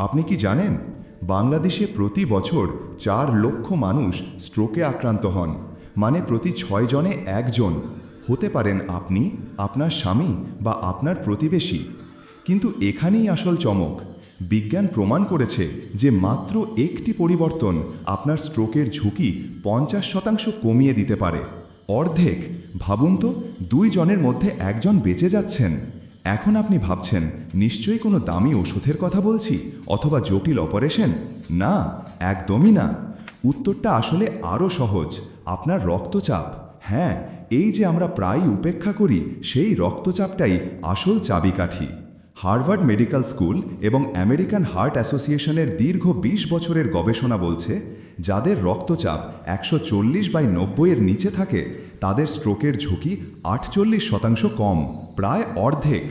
আপনি কি জানেন? বাংলাদেশে প্রতি বছর চার লক্ষ মানুষ স্ট্রোকে আক্রান্ত হন মানে প্রতি ছয় জনে একজন। হতে পারেন আপনি, আপনার স্বামী বা আপনার প্রতিবেশী। কিন্তু এখানেই আসল চমক। বিজ্ঞান প্রমাণ করেছে যে মাত্র একটি পরিবর্তন আপনার স্ট্রোকের ঝুঁকি পঞ্চাশ শতাংশ কমিয়ে দিতে পারে। অর্ধেক। ভাবুন তো, দুই জনের মধ্যে একজন বেঁচে যাচ্ছেন। এখন আপনি ভাবছেন, নিশ্চয়ই কোনো দামি ওষুধের কথা বলছি অথবা জটিল অপারেশন? না, একদমই না। উত্তরটা আসলে আরও সহজ, আপনার রক্তচাপ। হ্যাঁ এই যে আমরা প্রায় উপেক্ষা করি, সেই রক্তচাপটাই আসল চাবিকাঠি। হার্ভার্ড মেডিকেল স্কুল এবং আমেরিকান হার্ট অ্যাসোসিয়েশনের দীর্ঘ ২০ বছরের গবেষণা বলছে, যাদের রক্তচাপ একশো চল্লিশ বাই নব্বইয়ের নিচে থাকে, তাদের স্ট্রোকের ঝুঁকি আটচল্লিশ শতাংশ কম, প্রায় অর্ধেক।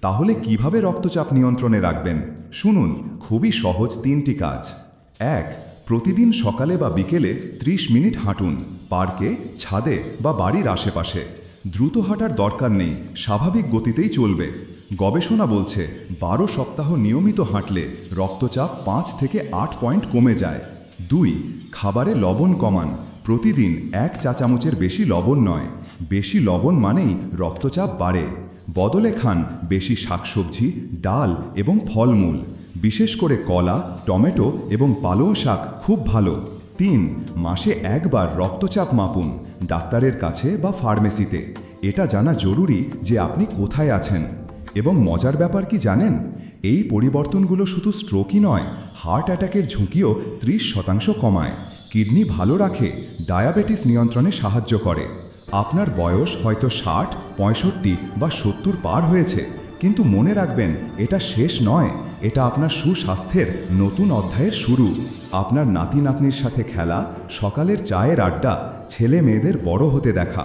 তাহলে কীভাবে রক্তচাপ নিয়ন্ত্রণে রাখবেন? শুনুন, খুবই সহজ তিনটি কাজ। এক, প্রতিদিন সকালে বা বিকেলে ৩০ মিনিট হাঁটুন, পার্কে, ছাদে বা বাড়ির আশেপাশে। দ্রুত হাঁটার দরকার নেই, স্বাভাবিক গতিতেই চলবে। গবেষণা বলছে বারো সপ্তাহ নিয়মিত হাঁটলে রক্তচাপ পাঁচ থেকে আট পয়েন্ট কমে যায়। দুই, খাবারে লবণ কমান। প্রতিদিন এক চা চামচের বেশি লবণ নয়। বেশি লবণ মানেই রক্তচাপ বাড়ে। বদলে খান বেশি শাকসবজি, ডাল এবং ফলমূল। বিশেষ করে কলা, টমেটো এবং পালং শাক খুব ভালো। তিন, মাসে একবার রক্তচাপ মাপুন ডাক্তারের কাছে বা ফার্মেসিতে। এটা জানা জরুরি যে আপনি কোথায় আছেন। এবং মজার ব্যাপার কি জানেন? এই পরিবর্তনগুলো শুধু স্ট্রোকই নয় হার্ট অ্যাটাকের ঝুঁকিও ত্রিশ শতাংশ কমায়। কিডনি ভালো রাখে ডায়াবেটিস নিয়ন্ত্রণে সাহায্য করে। আপনার বয়স হয়তো ষাট, পঁয়ষট্টি বা সত্তর পার হয়েছে, কিন্তু মনে রাখবেন, এটা শেষ নয়। এটা আপনার সুস্বাস্থ্যের নতুন অধ্যায়ের শুরু। আপনার নাতি নাতনির সাথে খেলা, সকালের চায়ের আড্ডা ছেলে মেয়েদের বড় হতে দেখা,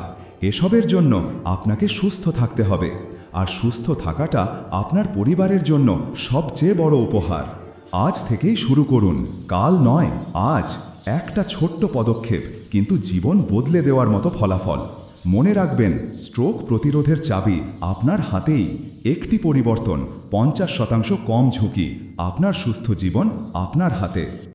এসবের জন্য আপনাকে সুস্থ থাকতে হবে। আর সুস্থ থাকাটা আপনার পরিবারের জন্য সবচেয়ে বড় উপহার। আজ থেকেই শুরু করুন। কাল নয়, আজ। একটা ছোট্ট পদক্ষেপ, কিন্তু জীবন বদলে দেওয়ার মতো ফলাফল। মনে রাখবেন, স্ট্রোক প্রতিরোধের চাবি আপনার হাতেই। একটি পরিবর্তন, পঞ্চাশ শতাংশ কম ঝুঁকি, আপনার সুস্থ জীবন আপনার হাতে।